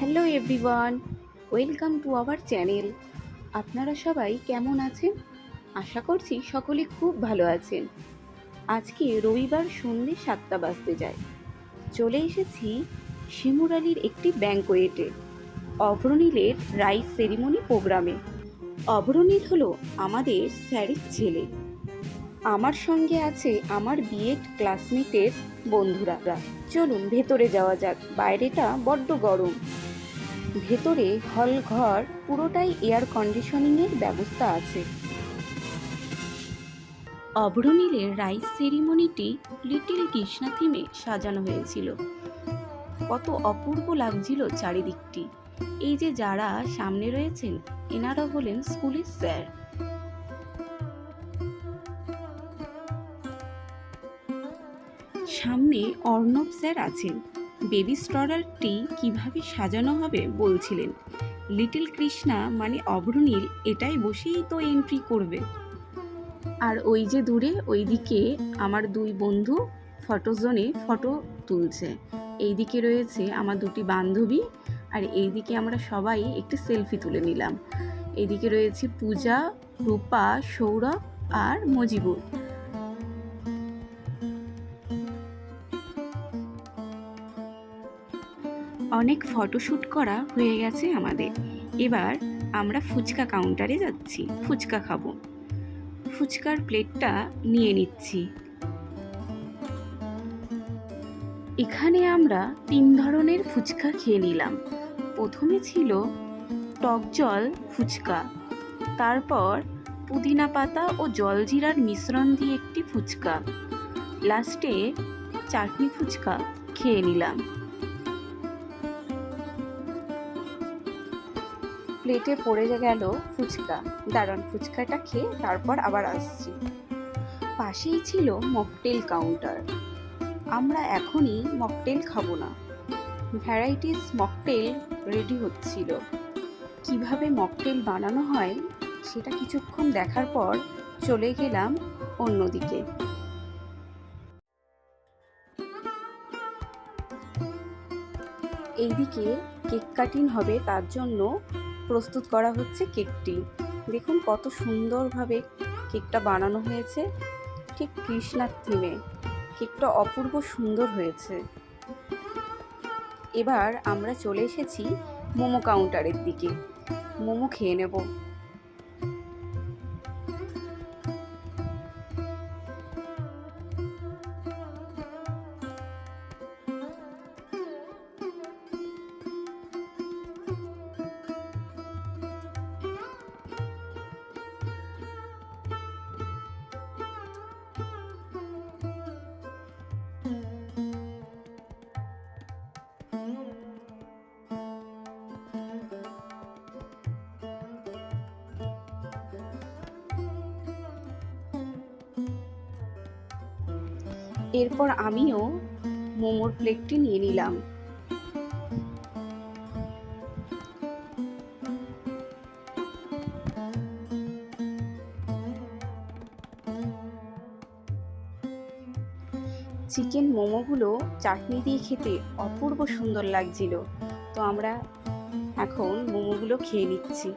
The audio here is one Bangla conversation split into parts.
Hello everyone, welcome to our channel. আপনারা সবাই কেমন আছেন? আশা করছি সকলে খুব ভালো আছেন। আজকে রবিবার সন্ধ্যে সাতটা বাজতে যায়। চলে এসেছি শিমুর আলীর একটি ব্যাঙ্কোয়েটে অভরনীলের রাইস সেরিমনি প্রোগ্রামে। অভরনীল হলো আমাদের স্যারের ছেলে। আমার সঙ্গে আছে আমার বিএড ক্লাসমেটের বন্ধুরা। চলুন ভেতরে যাওয়া যাক, বাইরেটা বড্ড গরম। ভেতরে হল ঘর, পুরোটাই এয়ার কন্ডিশনিংয়ের ব্যবস্থা আছে। অভ্রনীলের রাইস সেরিমনিটি লিটিল কৃষ্ণা থিমে সাজানো হয়েছিল। কত অপূর্ব লাগছিল চারিদিকটি। এই যে যারা সামনে রয়েছেন এনারা হলেন স্কুলের স্যার। সামনে অর্ণব স্যার আছেন। বেবি স্টরারটি কীভাবে সাজানো হবে বলছিলেন। লিটল কৃষ্ণা মানে অভ্রনীল এটাই বসেই তো এন্ট্রি করবে। আর ওই যে দূরে ওইদিকে আমার দুই বন্ধু ফটো জোনে ফটো তুলছে। এইদিকে রয়েছে আমার দুটি বান্ধবী আর এইদিকে আমরা সবাই একটি সেলফি তুলে নিলাম। এদিকে রয়েছে পূজা, রূপা, সৌরভ আর মজিবুর। অনেক ফটোশ্যুট করা হয়ে গেছে আমাদের। এবার আমরা ফুচকা কাউন্টারে যাচ্ছি। ফুচকা খাব। ফুচকার প্লেটটা নিয়ে নিচ্ছি। এখানে আমরা তিন ধরনের ফুচকা খেয়ে নিলাম। প্রথমে ছিল টক জল ফুচকা। তারপর পুদিনা পাতা ও জলজিরার মিশ্রণ দিয়ে একটি ফুচকা। লাস্টে চাটনি ফুচকা খেয়ে নিলাম। প্লেটে পড়ে গেল ফুচকা। দাঁড়ান ফুচকাটা খেয়ে তারপর আবার আসছি। পাশেই ছিল মকটেল কাউন্টার আমরা এখনই মকটেল খাব না। ভ্যারাইটিস মকটেল রেডি হচ্ছিল। কীভাবে মকটেল বানানো হয় সেটা কিছুক্ষণ দেখার পর চলে গেলাম অন্যদিকে। এইদিকে কেক কাটিং হবে তার জন্য প্রস্তুত করা হচ্ছে কেকটি। দেখুন কত সুন্দরভাবে কেকটা বানানো হয়েছে। ঠিক কৃষ্ণার থিমে কেকটা অপূর্ব সুন্দর হয়েছে। এবার আমরা চলে এসেছি মোমো কাউন্টারের দিকে। মোমো খেয়ে নেব। এরপর আমিও মোমোর প্লেটটি নিয়ে নিলাম। চিকেন মোমোগুলো চাটনি দিয়ে খেতে অপূর্ব সুন্দর লাগছিল। তো আমরা এখন মোমোগুলো খেয়ে নিচ্ছি।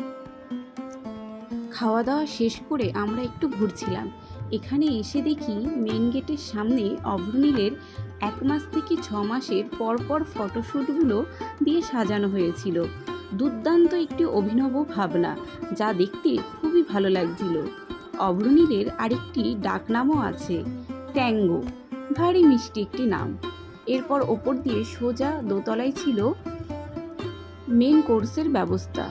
খাওয়া দাওয়া শেষ করে আমরা একটু ঘুরছিলাম। এখানে এসে দেখি মেন গেটের সামনে অভ্রনীলের এক মাস থেকে ছ মাসের পরপর ফটোশ্যুটগুলো দিয়ে সাজানো হয়েছিল। দুর্দান্ত একটি অভিনব ভাবনা, যা দেখতে খুবই ভালো লাগছিল। অভ্রনীলের আরেকটি ডাকনামও আছে, ট্যাঙ্গো, ভারী মিষ্টি একটি নাম। এরপর ওপর দিয়ে সোজা দোতলায় ছিল মেন কোর্সের ব্যবস্থা।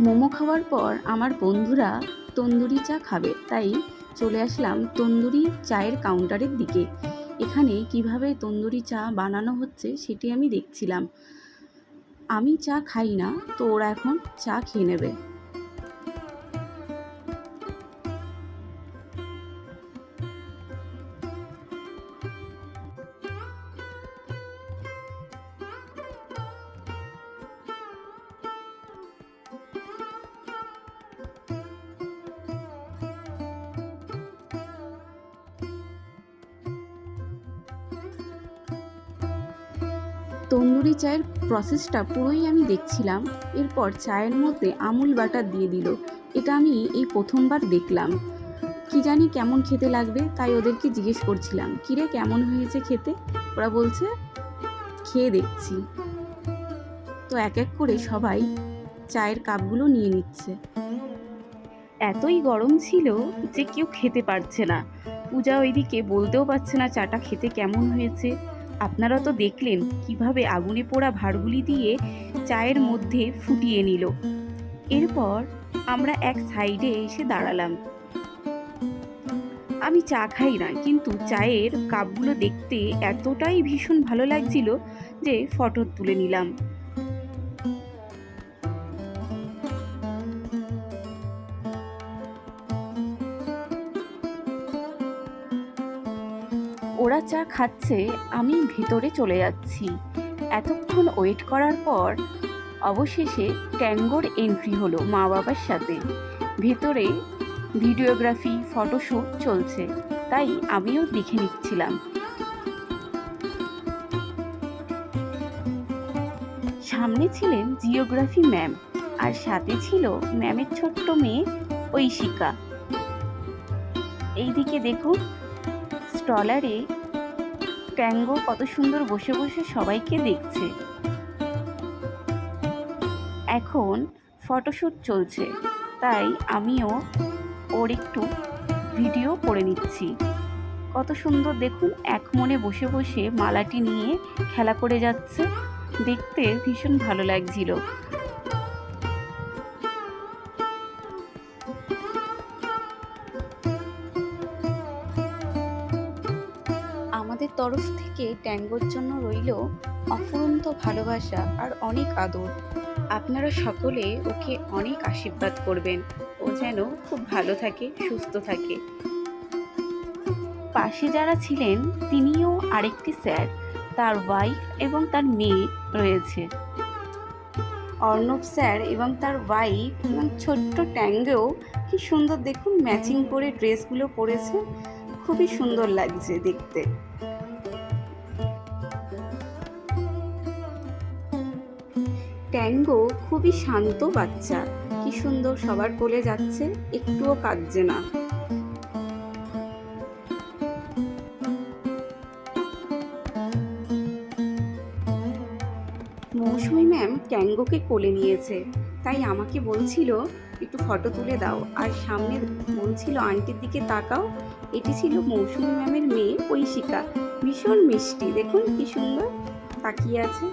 মোমো খাওয়ার পর আমার বন্ধুরা তন্দুরি চা খাবে। তাই চলে আসলাম তন্দুরি চায়ের কাউন্টারের দিকে। এখানে কীভাবে তন্দুরি চা বানানো হচ্ছে সেটি আমি দেখছিলাম। আমি চা খাই না, তো ওরা এখন চা খেয়ে নেবে। তন্দুরি চায়ের প্রসেসটা পুরোই আমি দেখছিলাম। এরপর চায়ের মধ্যে আমুল বাটার দিয়ে দিল। এটা আমি এই প্রথমবার দেখলাম। কি জানি কেমন খেতে লাগবে, তাই ওদেরকে জিজ্ঞেস করছিলাম, কিরে, কেমন হয়েছে খেতে? ওরা বলছে, খেয়ে দেখছি। তো এক এক করে সবাই চায়ের কাপগুলো নিয়ে নিচ্ছে। এতই গরম ছিল যে কেউ খেতে পারছে না। পূজা ওইদিকে বলতেও পারছে না চাটা খেতে কেমন হয়েছে। আপনারা তো দেখলেন কীভাবে আগুনে পোড়া ভাড়গুলি দিয়ে চায়ের মধ্যে ফুটিয়ে নিল। এরপর আমরা এক সাইডে এসে দাঁড়ালাম। আমি চা খাই না, কিন্তু চায়ের কাপগুলো দেখতে এতটাই ভীষণ ভালো লাগছিল যে ফটো তুলে নিলাম। চা খাচ্ছে, আমি ভেতরে চলে যাচ্ছি। এতক্ষণ ওয়েট করার পর অবশেষে ট্যাঙ্গোর এন্ট্রি হলো মা বাবার সাথে। ভেতরে ভিডিওগ্রাফি ফটোশ্যুট চলছে, তাই আমিও দেখে নিচ্ছিলাম। সামনে ছিলেন জিওগ্রাফি ম্যাম, আর সাথে ছিল ম্যামের ছোট্ট মেয়ে ঐশিকা। এইদিকে দেখুন, স্টলারে ট্যাঙ্গো কত সুন্দর বসে বসে সবাইকে দেখছে। এখন ফটোশ্যুট চলছে, তাই আমিও ওর একটু ভিডিও করে নিচ্ছি। কত সুন্দর দেখুন, এক মনে বসে বসে মালাটি নিয়ে খেলা করে যাচ্ছে। দেখতে ভীষণ ভালো লাগছিল। আমাদের তরফ থেকে ট্যাঙ্গোর জন্য রইল অফুরন্ত ভালোবাসা আর অনেক আদর। আপনারা সকলে ওকে অনেক আশীর্বাদ করবেন। ও যেন খুব ভালো থাকে, সুস্থ থাকে। পাশে যারা ছিলেন, তিনিও আরেকটি স্যার। তার ওয়াইফ এবং তার মেয়ে রয়েছে। অর্ণব স্যার এবং তার ওয়াইফ এবং ছোট্ট ট্যাঙ্গেও কি সুন্দর দেখুন ম্যাচিং করে ড্রেসগুলো পরেছে। খুবই সুন্দর লাগছে দেখতে। ট্যাঙ্গো খুবই শান্ত বাচ্চা। কি সুন্দর সবার কোলে যাচ্ছে, একটুও কাঁদছে না। মৌসুমি ম্যাম ট্যাঙ্গোকে কোলে নিয়েছে, তাই আমাকে বলছিল, একটু ফটো তুলে দাও। আর সামনে বলছিল, আন্টির দিকে তাকাও। এটি ছিল মৌসুমি ম্যামের মেয়ে ঐশিকা। ভীষণ মিষ্টি, দেখুন কি সুন্দর তাকিয়ে আছে।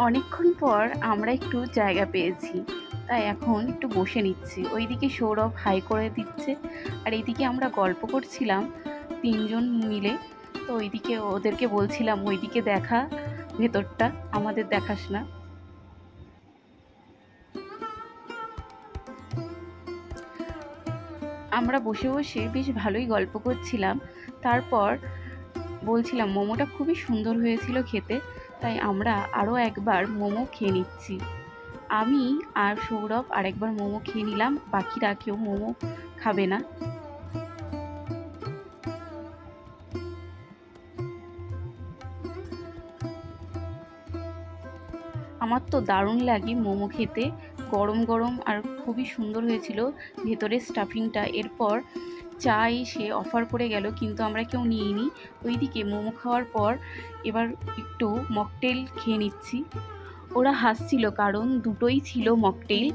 অনেকক্ষণ পর আমরা একটু জায়গা পেয়েছি। তাই এখন একটু বসে নিচ্ছি। ওইদিকে সৌরভ হাই করে দিচ্ছে। আর এইদিকে আমরা গল্প করছিলাম তিনজন মিলে। তো ওইদিকে ওদেরকে বলছিলাম, ওইদিকে দেখা, ভেতরটা। আমাদের দেখাস না। আমরা বসে বসে বেশ ভালোই গল্প করছিলাম। তারপর বলছিলাম, মোমোটা খুবই সুন্দর হয়েছিল খেতে। তাই আমরা আরও একবার মোমো খেয়ে নিচ্ছি। আমি আর সৌরভ আরেকবার মোমো খেয়ে নিলাম, বাকিরা কেউ মোমো খাবে না। আমার তো দারুণ লাগে মোমো খেতে। গরম গরম আর খুবই সুন্দর হয়েছিল। ভেতরের স্টাফিংটা এরপর চা এসে অফার করে গেল, কিন্তু আমরা কেউ নিইনি। ওইদিকে মোমো খাওয়ার পর এবার একটু মকটেল খেয়ে নিচ্ছি। ওরা হাসছিল, কারণ দুটোই ছিল মকটেল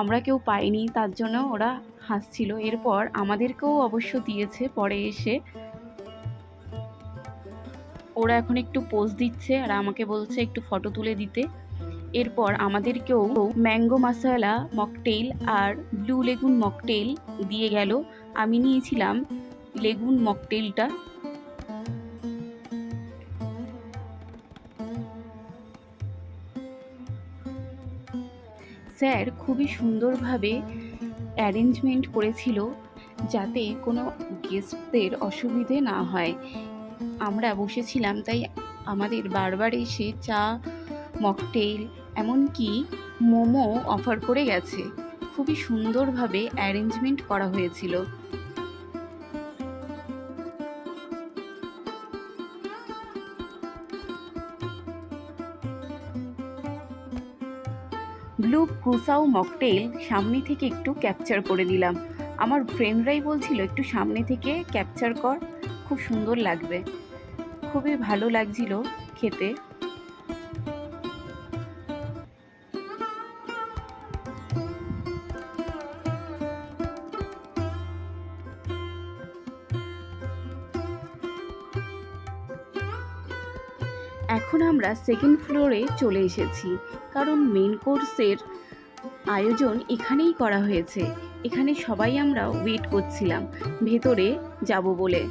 আমরা কেউ পাইনি, তার জন্য ওরা হাসছিল। এরপর আমাদেরকেও অবশ্য দিয়েছে, পরে এসে ওরা এখন একটু পোজ দিচ্ছে, আর আমাকে বলছে একটু ফটো তুলে দিতে। এরপর আমাদেরকেও ম্যাঙ্গো মশালা মকটেল আর ব্লু লেগুন মকটেল দিয়ে গেল। আমি নিয়েছিলাম লেগুন মকটেলটা। স্যার খুবই সুন্দরভাবে অ্যারেঞ্জমেন্ট করেছিল যাতে কোনো গেস্টদের অসুবিধে না হয়। আমরা বসেছিলাম, তাই আমাদের বারবার এসে চা, মকটেল, এমনকি মোমো অফার করে গেছে। খুবই সুন্দরভাবে অ্যারেঞ্জমেন্ট করা হয়েছিল। ব্লু ক্রুসাও মকটেল সামনে থেকে একটু ক্যাপচার করে দিলাম আমার ফ্রেন্ডরাই বলছিল, একটু সামনে থেকে ক্যাপচার কর, খুব সুন্দর লাগবে। খুবই ভালো লাগছিল খেতে। এখন আমরা সেকেন্ড ফ্লোরে চলে এসেছি। কারণ মেন কোর্সের আয়োজন এখানেই করা হয়েছে। এখানে সবাই আমরা ওয়েট করছিলাম। ভেতরে যাব বলে।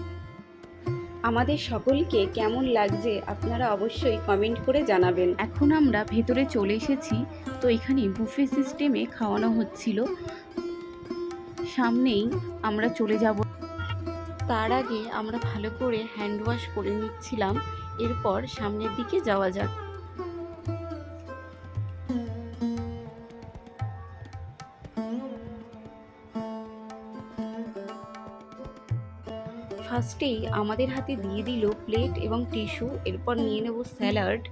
আমাদের সকলকে কেমন লাগছে আপনারা অবশ্যই কমেন্ট করে জানাবেন। এখন আমরা ভেতরে চলে এসেছি। তো এখানে বুফে সিস্টেমে খাওয়ানো হচ্ছিল। সামনেই আমরা চলে যাব। তার আগে আমরা ভালো করে হ্যান্ড ওয়াশ করে নিচ্ছিলাম। এরপর সামনের দিকে যাওয়া যাক। ফার্স্টেই আমাদের হাতে দিয়ে দিল প্লেট এবং টিস্যু, এরপর নিয়ে নেব স্যালাড।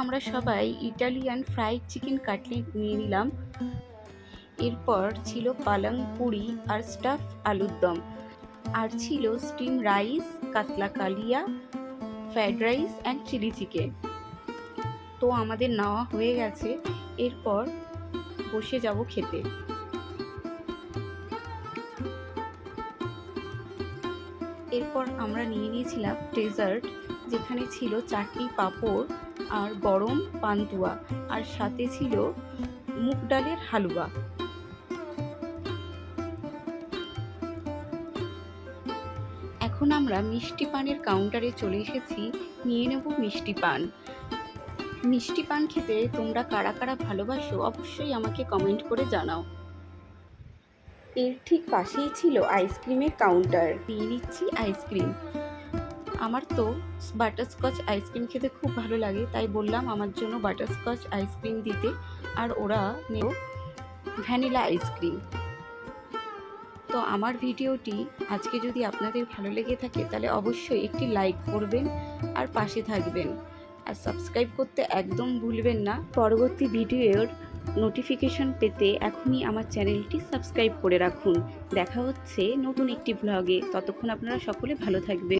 আমরা সবাই ইটালিয়ান ফ্রাইড চিকেন কাটলেট নিয়ে নিলাম। এরপর ছিল পালং পুরি আর স্টাফ আলুর দম। আর ছিল স্টিম রাইস, কাতলা কালিয়া, fried rice and chilli chicken. তো আমাদের নেওয়া হয়ে গেছে। এরপর বসে যাব খেতে। এরপর আমরা নিয়ে নিয়েছিলাম ডেজার্ট, যেখানে ছিল চারটি পাঁপড়। আর গরম পান্তুয়া, আর সাথে ছিল মুগ ডালের হালুয়া। এখন আমরা মিষ্টি পানের কাউন্টারে চলে এসেছি। নিয়ে নেব মিষ্টি পান। মিষ্টি পান খেতে তোমরা কারা কারা ভালোবাসো অবশ্যই আমাকে কমেন্ট করে জানাও। এর ঠিক পাশেই ছিল আইসক্রিমের কাউন্টার দিয়ে নিচ্ছি আইসক্রিম আমার তো বাটারস্কচ আইসক্রিম খেতে খুব ভালো লাগে, তাই বললাম আমার জন্য বাটারস্কচ আইসক্রিম দিতে। আর ওরা নেও ভ্যানিলা আইসক্রিম তো আমার ভিডিওটি আজকে যদি আপনাদের ভালো লেগে থাকে, তাহলে অবশ্যই একটি লাইক করবেন আর পাশে থাকবেন। আর সাবস্ক্রাইব করতে একদম ভুলবেন না। পরবর্তী ভিডিওর নোটিফিকেশন পেতে এখনই আমার চ্যানেলটি সাবস্ক্রাইব করে রাখুন। দেখা হচ্ছে নতুন একটি ব্লগে ততক্ষণ আপনারা সকলে ভালো থাকবেন।